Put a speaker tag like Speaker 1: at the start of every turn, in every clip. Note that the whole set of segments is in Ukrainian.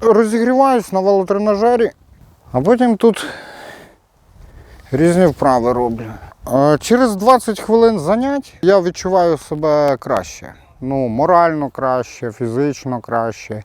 Speaker 1: розігріваюсь на велотренажері, а потім тут різні вправи роблю. Через 20 хвилин занять я відчуваю себе краще. Ну, морально краще, фізично краще.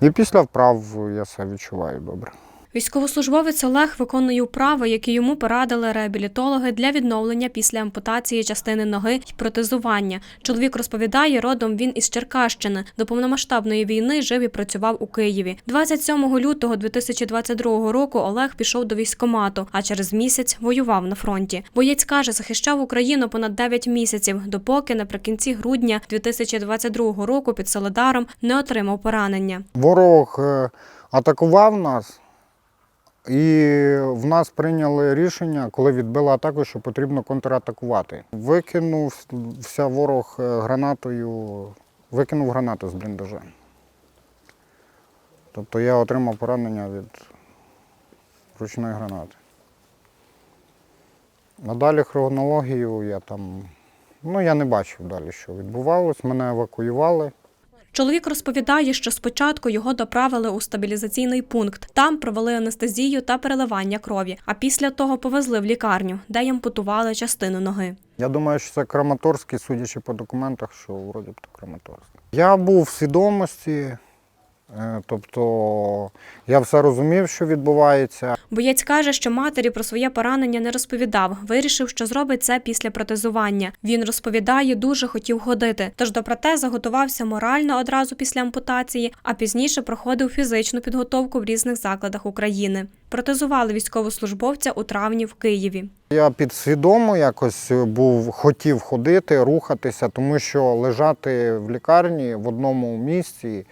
Speaker 1: І після вправ я себе відчуваю добре.
Speaker 2: Військовослужбовець Олег виконує вправи, які йому порадили реабілітологи для відновлення після ампутації частини ноги й протезування. Чоловік розповідає, родом він із Черкащини. До повномасштабної війни жив і працював у Києві. 27 лютого 2022 року Олег пішов до військкомату, а через місяць воював на фронті. Боєць каже, захищав Україну понад 9 місяців, допоки наприкінці грудня 2022 року під Солидаром не отримав поранення.
Speaker 1: Ворог е, атакував нас, і в нас прийняли рішення, коли відбили атаку, що потрібно контратакувати. Викинувся ворог е, гранатою, викинув гранату з бліндажа. Тобто я отримав поранення від ручної гранати. А далі хронологію я там, ну я не бачив далі, що відбувалось. Мене евакуювали.
Speaker 2: Чоловік розповідає, що спочатку його доправили у стабілізаційний пункт. Там провели анестезію та переливання крові, а після того повезли в лікарню, де ампутували частину ноги.
Speaker 1: Я думаю, що це Краматорський, судячи по документах, що вроді б то Краматорський. Я був в свідомості, тобто я все розумів, що відбувається.
Speaker 2: Боєць каже, що матері про своє поранення не розповідав. Вирішив, що зробить це після протезування. Він розповідає, дуже хотів ходити. Тож до протеза готувався морально одразу після ампутації, а пізніше проходив фізичну підготовку в різних закладах України. Протезували військовослужбовця у травні в Києві.
Speaker 1: Я підсвідомо якось був, хотів ходити, рухатися, тому що лежати в лікарні в одному місці.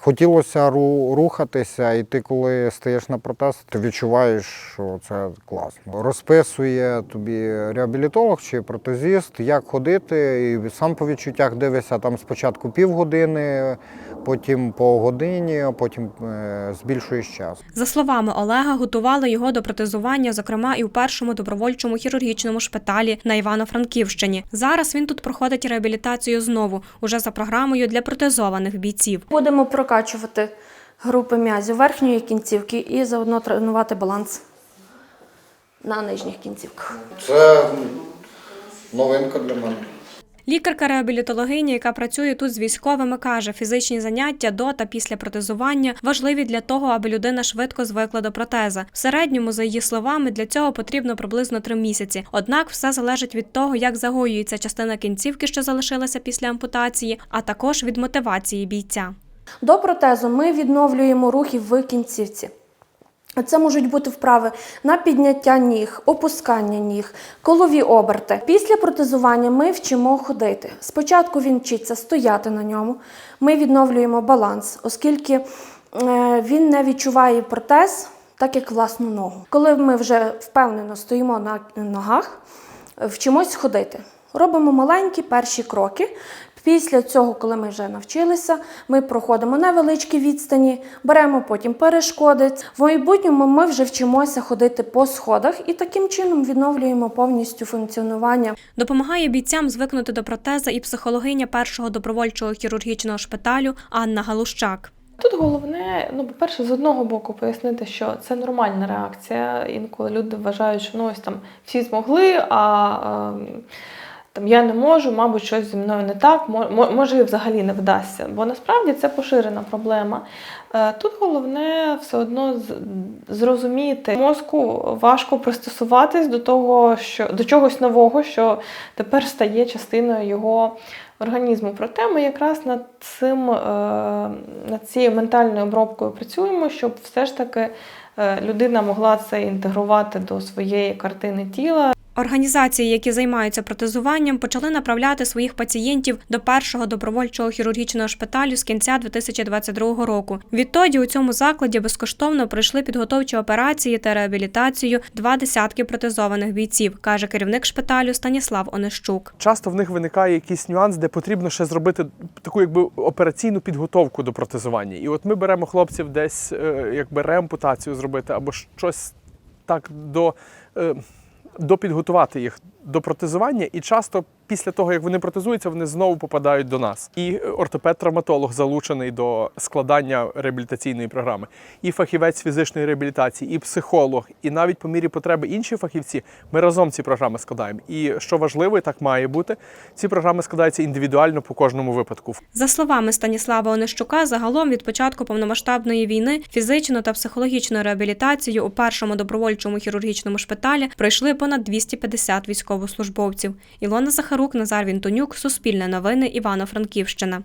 Speaker 1: Хотілося ру- рухатися, і ти, коли стаєш на протез, ти відчуваєш, що це класно. Розписує тобі реабілітолог чи протезіст, як ходити, і сам по відчуттях дивишся там спочатку півгодини, потім по годині, а потім е, збільшуєш час.
Speaker 2: За словами Олега, готували його до протезування, зокрема і у першому добровольчому хірургічному шпиталі на Івано-Франківщині. Зараз він тут проходить реабілітацію знову, уже за програмою для протезованих бійців.
Speaker 3: Будемо прокачувати групи м'язів верхньої кінцівки і заодно тренувати баланс на нижніх кінцівках.
Speaker 1: Це новинка для мене.
Speaker 2: Лікарка реабілітологиня, яка працює тут з військовими, каже, фізичні заняття до та після протезування важливі для того, аби людина швидко звикла до протеза. В середньому, за її словами, для цього потрібно приблизно три місяці. Однак все залежить від того, як загоюється частина кінцівки, що залишилася після ампутації, а також від мотивації бійця.
Speaker 3: До протезу ми відновлюємо рухи в кінцівці. Це можуть бути вправи на підняття ніг, опускання ніг, колові оберти. Після протезування ми вчимо ходити. Спочатку він вчиться стояти на ньому. Ми відновлюємо баланс, оскільки е, він не відчуває протез, так як власну ногу. Коли ми вже впевнено стоїмо на ногах, вчимось ходити. Робимо маленькі перші кроки. Після цього, коли ми вже навчилися, ми проходимо невеличкі відстані, беремо потім перешкоди. В майбутньому ми вже вчимося ходити по сходах і таким чином відновлюємо повністю функціонування
Speaker 2: Допомагає бійцям звикнути до протеза і психологиня першого добровольчого хірургічного шпиталю Анна Галущак.
Speaker 4: Тут головне, ну, по-перше, з одного боку пояснити, що це нормальна реакція. Інколи люди вважають, що ну ось там всі змогли, а ем, там я не можу, мабуть, щось зі мною не так, мо- мо- може і взагалі не вдасться. Бо насправді це поширена проблема. Е, Тут головне все одно зрозуміти мозку важко пристосуватись до того, що до чогось нового, що тепер стає частиною його організму. Проте ми якраз над цим, е, над цією ментальною обробкою працюємо, щоб все ж таки е, людина могла це інтегрувати до своєї картини тіла.
Speaker 2: Організації, які займаються протезуванням, почали направляти своїх пацієнтів до першого добровольчого хірургічного шпиталю з кінця 2022 року. Відтоді у цьому закладі безкоштовно пройшли підготовчі операції та реабілітацію два десятки протезованих бійців, каже керівник шпиталю Станіслав Онищук.
Speaker 5: Часто в них виникає якийсь нюанс, де потрібно ще зробити таку якби операційну підготовку до протезування. І от ми беремо хлопців десь е, якби реампутацію зробити або щось так до, е, допідготувати їх до протезування, і часто після того, як вони протезуються, вони знову попадають до нас. І е, ортопед-травматолог залучений до складання реабілітаційної програми, і фахівець фізичної реабілітації, і психолог, і навіть по мірі потреби інші фахівці. Ми разом ці програми складаємо. І що важливо, і так має бути, ці програми складаються індивідуально по кожному випадку.
Speaker 2: За словами Станіслава Онищука, загалом від початку повномасштабної війни фізичну та психологічну реабілітацію у першому добровольчому хірургічному шпиталі пройшли понад 250 військовослужбовців. Ілона Захарук, Назар Вінтонюк, Суспільне новини, Івано-Франківщина.